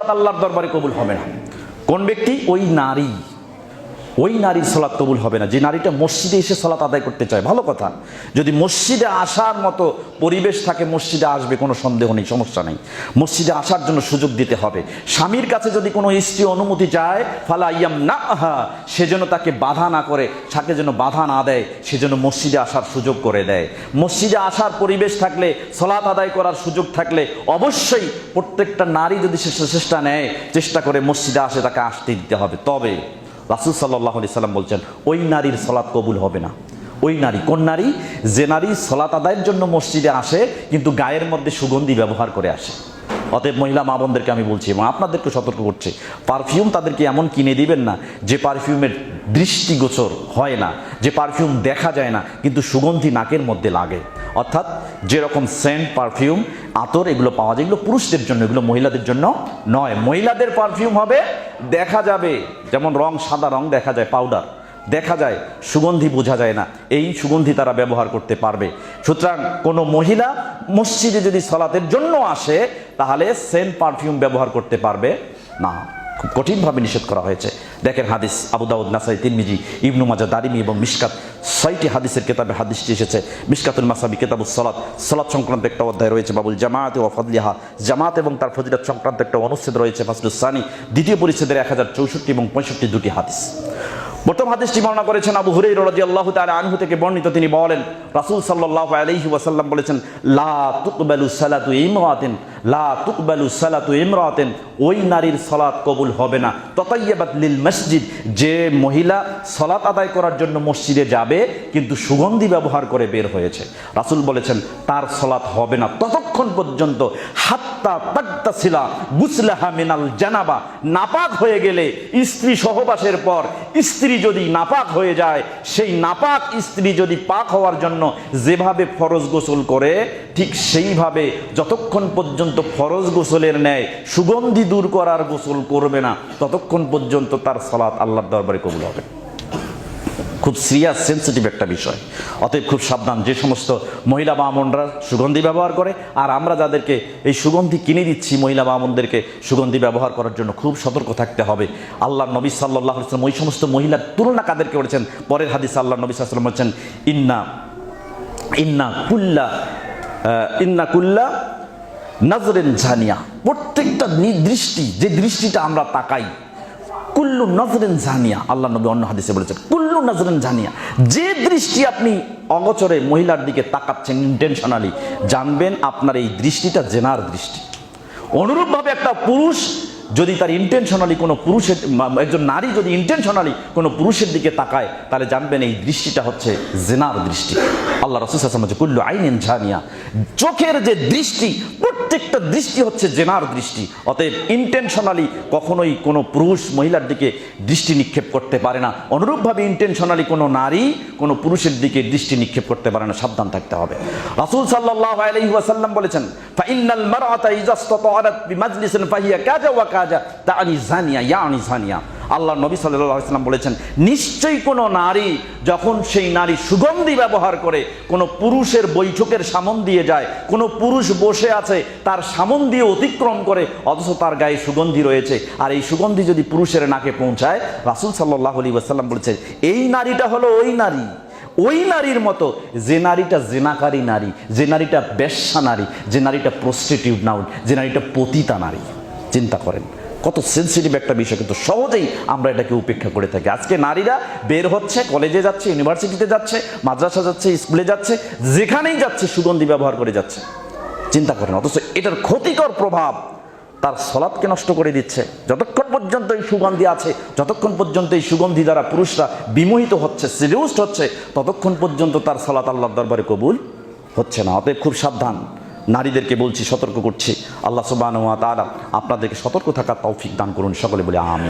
আল্লাহর দরবারে কবুল হবে না। কোন ব্যক্তি? ওই নারী। ওই নারীর সলাৎ কবুল হবে না। যে নারীটা মসজিদে এসে সলাৎ আদায় করতে চায়, ভালো কথা। যদি মসজিদে আসার মতো পরিবেশ থাকে, মসজিদে আসবে, কোনো সন্দেহ নেই, সমস্যা নেই। মসজিদে আসার জন্য সুযোগ দিতে হবে। স্বামীর কাছে যদি কোনো স্ত্রী অনুমতি চায়, ফালা ইয়াম না আহা সেজন্য তাকে বাধা না করে, তাকে যেন বাধা না দেয় সেজন্য মসজিদে আসার সুযোগ করে দেয়। মসজিদে আসার পরিবেশ থাকলে, সলাৎ আদায় করার সুযোগ থাকলে, অবশ্যই প্রত্যেকটা নারী যদি সে চেষ্টা নেয়, চেষ্টা করে মসজিদে আসে, তাকে আসতে দিতে হবে। তবে রাসুল সাল্লাহ সাল্লাম বলছেন, ওই নারীর সলাৎ কবুল হবে না। ওই নারী, কোন নারী? যে নারী সলাৎ আদায়ের জন্য মসজিদে আসে, কিন্তু গায়ের মধ্যে সুগন্ধি ব্যবহার করে আসে। অতএব মহিলা মা বোনদেরকে আমি বলছি, এবং আপনাদেরকে সতর্ক করছি, পারফিউম তাদেরকে এমন কিনে দিবেন না, যে পারফিউমের দৃষ্টিগোচর হয় না, যে পারফিউম দেখা যায় না, কিন্তু সুগন্ধি নাকের মধ্যে লাগে। অর্থাৎ যেরকম সেন্ট পারফিউম, আতর, এগুলো পাওয়া যায়, এগুলো পুরুষদের জন্য, এগুলো মহিলাদের জন্য নয়। মহিলাদের পারফিউম হবে দেখা যাবে, যেমন রং সাদা রং দেখা যায় পাউডার দেখা যায়, সুগন্ধি বোঝা যায় না। এই সুগন্ধি তারা ব্যবহার করতে পারবে। সুতরাং কোনো মহিলা মসজিদে যদি সলাতের জন্য আসে, তাহলে সেন্ট পারফিউম ব্যবহার করতে পারবে। না, খুব কঠিনভাবে নিষেধ করা হয়েছে। দেখেন হাদিস আবু দাউদ, নাসাই তিনমিজি ইবনু মাজা দারিমি এবং মিসকাত ছয়টি হাদিসের কেতাবে হাদিসটি এসেছে। মিসকাতুল মাসাবি কেতাবু সলাৎ সলাৎ সংক্রান্ত একটা অধ্যায় রয়েছে, বাবুল জামাত ও ফদলিহা। জামাত এবং তার ফজিলত সংক্রান্ত একটা অনুচ্ছেদ রয়েছে, ফাসলুস সানি। দ্বিতীয় পরিচ্ছেদের এক হাজার চৌষট্টি এবং পঁয়ষট্টি দুটি হাদিস। প্রথম হাদিসটি বর্ণনা করেছেন আবু হুরাই রাদিয়াল্লাহু তাআলা আনহু থেকে বর্ণিত। তিনি বলেন, রাসূল সাল্লাল্লাহু আলাইহি ওয়াসাল্লাম বলেছেন, লা তুকবালু সালাতু ইমরাতিন লা সালাতু ইমরাতিন, ওই নারীর সালাত কবুল হবে না। তাতাইয়াবাত লিল মসজিদ, যে মহিলা সালাত আদায় করার জন্য মসজিদে যাবে, কিন্তু সুগন্ধি ব্যবহার করে বের হয়েছে। রাসূল বলেছেন, তার সালাত হবে না। ততক্ষণ পর্যন্ত হাত্তা তাকতাসিলা গুসলাহা মিনাল জানাবা, নাপাক হয়ে গেলে স্ত্রী সহবাসের পর স্ত্রী যদি নাপাক হয়ে যায়, সেই নাপাক স্ত্রী যদি পাক হওয়ার জন্য যেভাবে ফরজ গোসল করে, ঠিক সেইভাবে যতক্ষণ পর্যন্ত ফরজ গোসলের ন্যায় সুগন্ধি দূর করার গোসল করবে না, ততক্ষণ পর্যন্ত তার সালাত আল্লাহর দরবারে কবুল হবে। খুব সিরিয়াস সেন্সিটিভ একটা বিষয়। অতএব খুব সাবধান, যে সমস্ত মহিলা বামনরা সুগন্ধি ব্যবহার করে, আর আমরা যাদেরকে এই সুগন্ধি কিনে দিচ্ছি, মহিলা বামনদেরকে সুগন্ধি ব্যবহার করার জন্য খুব সতর্ক থাকতে হবে। আল্লাহ নবী সাল্লাহ ইসলাম ওই সমস্ত মহিলার তুলনা কাদেরকে করেছেন? পরের হাদিস আল্লাহ নবী সাল্লাম বলছেন, ইন্না ইন্না কুল্লা ইন্না কুল্লা নজরেন ঝানিয়া প্রত্যেকটা দৃষ্টি, যে দৃষ্টিটা আমরা তাকাই, কুল্লু নজরেন জানিয়া, আল্লাহ নবী অন্য হাদিসে বলেছেন, কুল্লু নজরেন জানিয়া, যে দৃষ্টি আপনি অগচরে মহিলার দিকে তাকাচ্ছেন ইন্টেনশনালি জানবেন আপনার এই দৃষ্টিটা জেনার দৃষ্টি। অনুরূপভাবে একটা পুরুষ যদি তার ইন্টেনশনালি কোনো পুরুষের একজন নারী যদি ইন্টেনশনালি কোনো পুরুষের দিকে তাকায়, তাহলে জানবেন এই দৃষ্টিটা হচ্ছে জেনার দৃষ্টি। আল্লাহ রসুল হাসান বলছে কুল্লু আইনেন ঝানিয়া। চোখের যে দৃষ্টি, প্রত্যেকটা দৃষ্টি হচ্ছে জেনার দৃষ্টি। অতএব ইন্টেনশনালি কখনোই কোনো পুরুষ মহিলার দিকে দৃষ্টি নিক্ষেপ করতে পারে না। অনুরূপভাবে ইন্টেনশনালি কোনো নারী কোনো পুরুষের দিকে দৃষ্টি নিক্ষেপ করতে পারে না। সাবধান থাকতে হবে। রাসূল সাল্লাল্লাহু আলাইহি ওয়াসাল্লাম বলেছেন ফাইনাল মারআতা ইযা ইসতাতাআত বিমাজলিসিন ফাহিয়া কাজা ওয়া কাজা তাআনি জানিয়া ইয়ানি জানিয়া আল্লাহ নবী সাল্লাল্লাহু আলাইহি বলেছেন, নিশ্চয়ই কোনো নারী যখন সেই নারী সুগন্ধি ব্যবহার করে, কোনো পুরুষের বৈঠকের সামন দিয়ে যায়, কোনো পুরুষ বসে আছে, তার সামন দিয়ে অতিক্রম করে, অথচ তার গায়ে সুগন্ধি রয়েছে। আর এই সুগন্ধি যদি পুরুষের নাকে পৌঁছায়, রাসূল সাল্লাল্লাহু আলাইহি ওয়াসাল্লাম বলেছে এই নারীটা হলো ওই নারী। ওই নারীর মতো, যে নারীটা জেনাকারী নারী, যে নারীটা বেশ্যা নারী, যে নারীটা প্রস্টিটিউট নাউন যে নারীটা পতিতা নারী, চিন্তা করেন। কত সেন্সিটিভ একটা বিষয়, কিন্তু সহজেই আমরা এটাকে উপেক্ষা করে থাকি। আজকে নারীরা বের হচ্ছে কলেজে যাচ্ছে ইউনিভার্সিটিতে যাচ্ছে, মাদ্রাসা যাচ্ছে স্কুলে যাচ্ছে, যেখানেই যাচ্ছে, সুগন্ধি ব্যবহার করে যাচ্ছে। চিন্তা করেন, অথচ এটার ক্ষতিকর প্রভাব তার সলাপকে নষ্ট করে দিচ্ছে। যতক্ষণ পর্যন্ত এই সুগন্ধি আছে, যতক্ষণ পর্যন্ত এই সুগন্ধি দ্বারা পুরুষরা বিমোহিত হচ্ছে সিডিউসড হচ্ছে, ততক্ষণ পর্যন্ত তার সলাত আল্লাহর দরবারে কবুল হচ্ছে না। অতএব খুব সাবধান। নারীদেরকে বলছি, সতর্ক করছি। আল্লাহ সুবাহ আপনাদেরকে সতর্ক থাকার তৌফিক দান করুন। সকলে বলে আমি